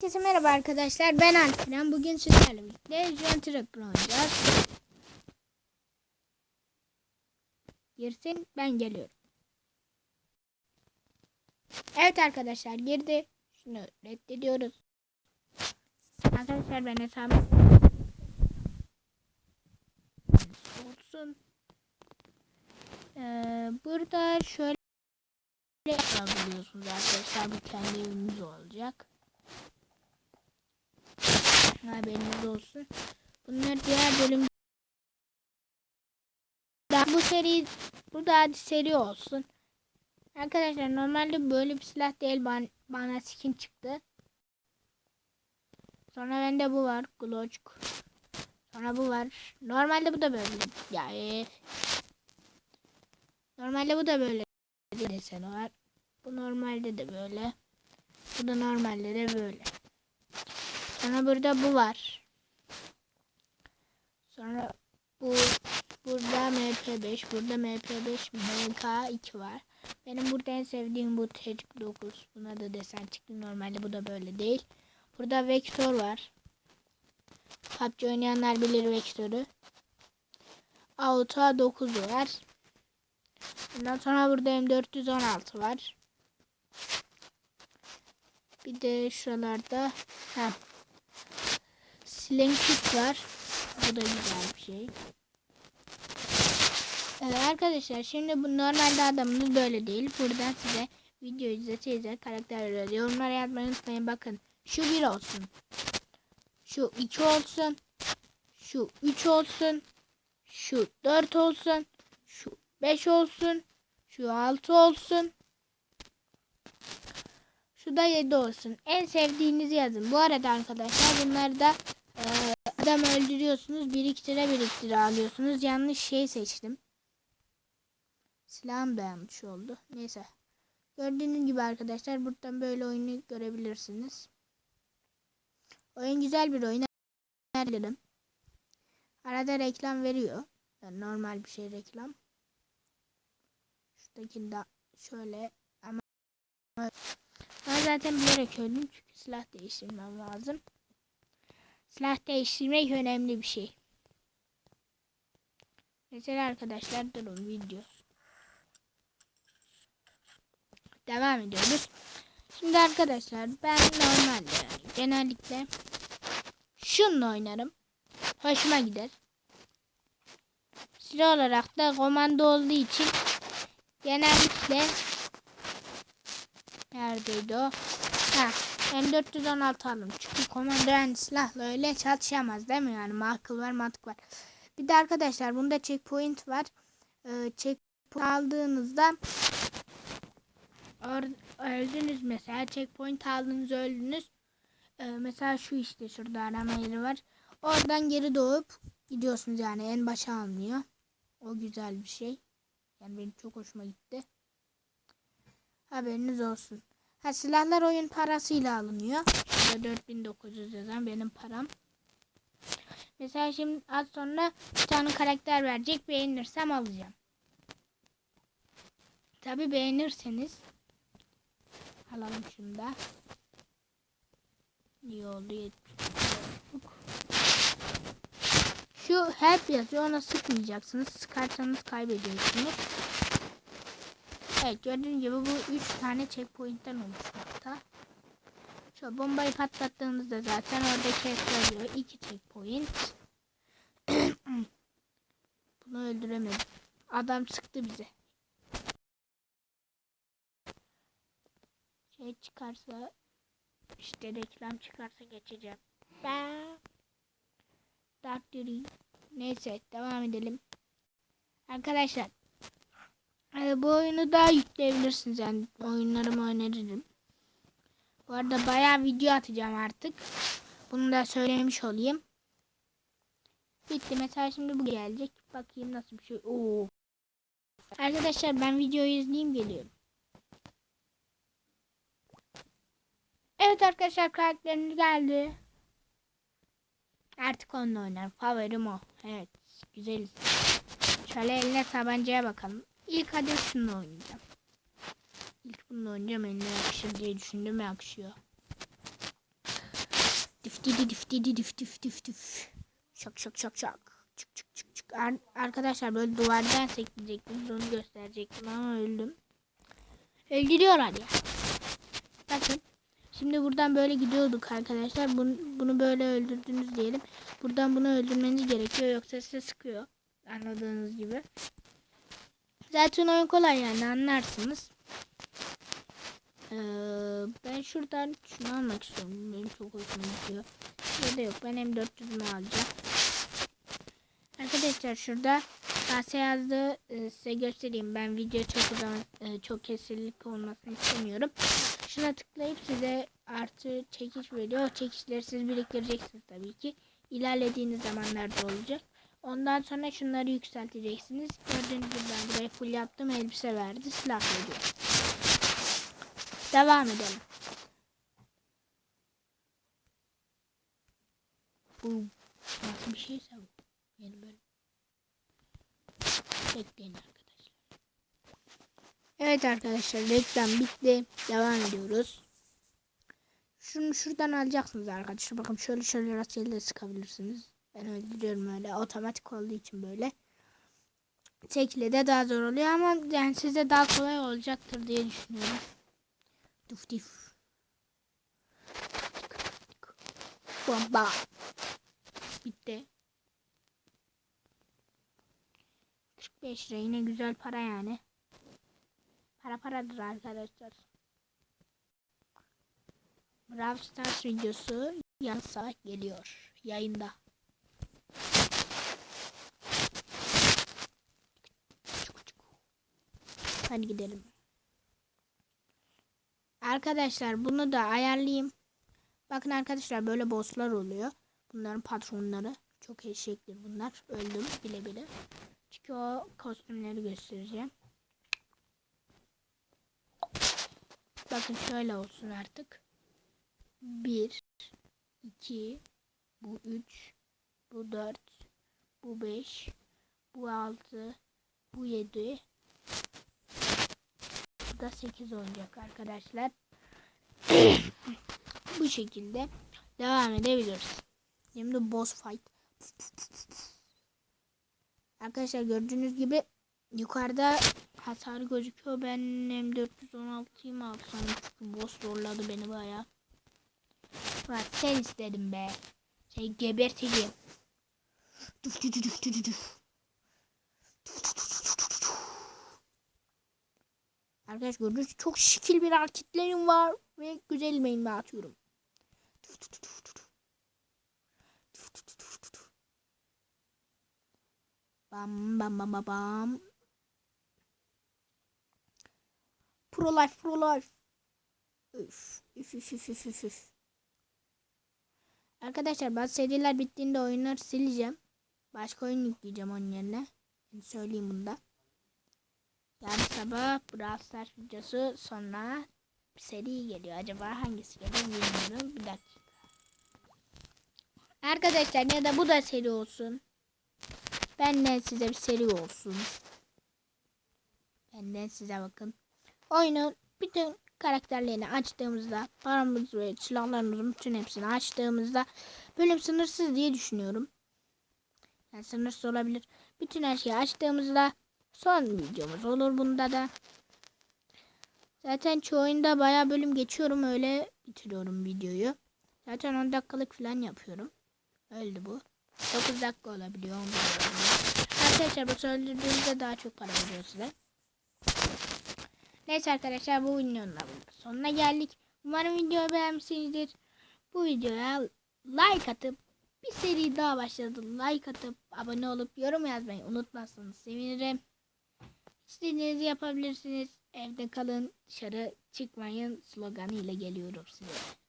Herkese merhaba arkadaşlar. Ben Alperen. Bugün sizlerle birlikte John Tracker oynayacağız. Girsin ben geliyorum. Evet arkadaşlar girdi. Şunu reddediyoruz. Arkadaşlar ben hesabım olsun. Ee, burada şöyle yapabiliyorsunuz arkadaşlar. Bu kendi eviniz olacak. Haberiniz olsun. Bunlar diğer bölüm Da- bu seri bu da seri olsun. Arkadaşlar normalde böyle bir silah değil ban, bana skin çıktı. Sonra bende bu var. Glock. Sonra bu var. Normalde bu da böyle. Ya e, Normalde bu da böyle deseni var. Bu normalde de böyle. Bu da normalde de böyle. Sonra burada bu var. Sonra bu burada MP5, burada MP5 MK2 var. Benim burada en sevdiğim bu Tecik 9. Buna da desen çıktı. Normalde bu da böyle değil. Burada Vector var. PUBG oynayanlar bilir Vector'u. Auto 9 var. Ondan sonra burada M416 var. Bir de şuralarda heh, Sling kit var. Bu da güzel bir şey. Evet arkadaşlar şimdi bu normalde adamımız böyle değil. Buradan size video izlete izlete karakter veriyor. Yorumlara yazmayı unutmayın. Bakın şu bir olsun. Şu iki olsun. Şu üç olsun. Şu dört olsun. Şu beş olsun. Şu altı olsun. Şu da 7 olsun. En sevdiğinizi yazın. Bu arada arkadaşlar bunları da adam öldürüyorsunuz. Biriktire biriktire alıyorsunuz. Yanlış şey seçtim. Silahım da yanlış oldu. Neyse. Gördüğünüz gibi arkadaşlar buradan böyle oyunu görebilirsiniz. Oyun güzel bir oyun. Önerim. Arada reklam veriyor. Yani normal bir şey reklam. Şuradaki şöyle ama ben zaten bilerek öldüm çünkü silah değiştirmem lazım. Silah değiştirmek önemli bir şey. Mesela arkadaşlar durun video. Devam ediyoruz. Şimdi arkadaşlar ben normalde genellikle şununla oynarım. Hoşuma gider. Silah olarak da komando olduğu için genellikle Neredeydi o? Ha, M416 aldım. Çünkü komando yani silahla öyle çatışamaz değil mi? Yani akıl var mantık var. Bir de arkadaşlar bunda checkpoint var. Ee, checkpoint aldığınızda öldünüz mesela. Checkpoint aldınız öldünüz. Ee, mesela şu işte şurada arama yeri var. Oradan geri doğup gidiyorsunuz yani en başa almıyor. O güzel bir şey. Yani benim çok hoşuma gitti. Haberiniz olsun. Ha silahlar oyun parasıyla alınıyor. Şurada 4900 yazan benim param. Mesela şimdi az sonra bir tane karakter verecek. Beğenirsem alacağım. Tabi beğenirseniz alalım da. İyi oldu. Şu help yazıyor. Ona sıkmayacaksınız. Sıkarsanız kaybediyorsunuz. Evet gördüğünüz gibi bu 3 tane checkpoint'ten oluşmakta. Şu bombayı patlattığınızda zaten oradaki yazıyor. 2 checkpoint. Bunu öldüremedim. Adam sıktı bize. Şey çıkarsa işte reklam çıkarsa geçeceğim. Ben Dark. Neyse devam edelim. Arkadaşlar ee, bu oyunu daha yükleyebilirsiniz yani oyunlarımı öneririm. Bu arada bayağı video atacağım artık. Bunu da söylemiş olayım. Bitti. Mesela şimdi bu gelecek. Bakayım nasıl bir şey. Oo. Arkadaşlar ben videoyu izleyeyim geliyorum. Evet arkadaşlar karakterimiz geldi. Artık onunla oynarım. Favorim o. Evet. Güzeliz. Şöyle eline tabancaya bakalım. İlk hadi şunu oynayacağım. İlk bunu oynayacağım eline yakışır diye düşündüm yakışıyor. Dif didi dif didi dif dif dif dif. Şak şak şak şak. Çık çık çık çık. Ar- arkadaşlar böyle duvardan sekleyecektim. Onu gösterecektim ama öldüm. Öldürüyorlar ya. Bakın. Şimdi buradan böyle gidiyorduk arkadaşlar. Bunu, bunu böyle öldürdünüz diyelim. Buradan bunu öldürmeniz gerekiyor. Yoksa size sıkıyor. Anladığınız gibi. Zaten oyun kolay yani anlarsınız. Ee, ben şuradan şunu almak istiyorum. Benim çok hoşuma gidiyor. Ya da yok. Ben M400'ümü alacağım. Arkadaşlar şurada KS yazdı. Ee, size göstereyim. Ben video çok uzun, e, çok kesinlik olmasını istemiyorum. Şuna tıklayıp size artı çekiş veriyor. O çekişleri siz biriktireceksiniz tabii ki. İlerlediğiniz zamanlarda olacak. Ondan sonra şunları yükselteceksiniz. Gördüğünüz gibi ben buraya full yaptım. Elbise verdi. Silah veriyor. Devam edelim. Bu nasıl bir şeyse bu. Yeni bölüm. Bekleyin arkadaşlar. Evet arkadaşlar reklam bitti. Devam ediyoruz. Şunu şuradan alacaksınız arkadaşlar. Bakın şöyle şöyle rastgele sıkabilirsiniz. Ben öldürüyorum öyle. Otomatik olduğu için böyle. Tekle de daha zor oluyor ama yani size daha kolay olacaktır diye düşünüyorum. Duf dif. Bomba. Bitti. 45 lira yine güzel para yani. Para paradır arkadaşlar. Brawl Stars videosu yarın saat geliyor. Yayında. Hadi gidelim. Arkadaşlar bunu da ayarlayayım. Bakın arkadaşlar böyle bosslar oluyor. Bunların patronları. Çok eşektir bunlar. Öldüm bile bile. Çünkü o kostümleri göstereceğim. Bakın şöyle olsun artık. 1 2 bu 3 bu 4 bu 5 bu 6 bu 7 bu da 8 olacak arkadaşlar. bu şekilde devam edebiliriz. Şimdi boss fight. Arkadaşlar gördüğünüz gibi yukarıda hasar gözüküyor. Ben M416'yı mı alsam? Çünkü boss zorladı beni baya. Bak sen istedim be. Seni geberteceğim. Duf duf duf duf duf. Arkadaş gördüğünüz çok şekil bir hareketlerim var ve güzel main'ime atıyorum. Bam bam bam bam. Pro life pro life. Üf üf üf üf üf üf. Arkadaşlar bazı seriler bittiğinde oyunları sileceğim. Başka oyun yükleyeceğim onun yerine. Söyleyeyim bunda. Yarın sabah Brawl Stars videosu sonra seri geliyor. Acaba hangisi geliyor bilmiyorum. Bir dakika. Arkadaşlar ya da bu da seri olsun. Benden size bir seri olsun. Benden size bakın. Oyunun bütün karakterlerini açtığımızda paramız ve silahlarımızın bütün hepsini açtığımızda bölüm sınırsız diye düşünüyorum. Yani sınırsız olabilir. Bütün her şeyi açtığımızda son videomuz olur bunda da. Zaten çoğu oyunda bayağı bölüm geçiyorum öyle bitiriyorum videoyu. Zaten 10 dakikalık falan yapıyorum. Öldü bu. 9 dakika olabiliyor. 10 dakika olabiliyor. Arkadaşlar bu öldürdüğünüzde daha çok para veriyor size. Neyse arkadaşlar bu videonun sonuna geldik. Umarım videoyu beğenmişsinizdir. Bu videoya like atıp bir seri daha başladı. Like atıp abone olup yorum yazmayı unutmazsanız sevinirim. İstediğinizi yapabilirsiniz. Evde kalın, dışarı çıkmayın sloganı ile geliyorum size.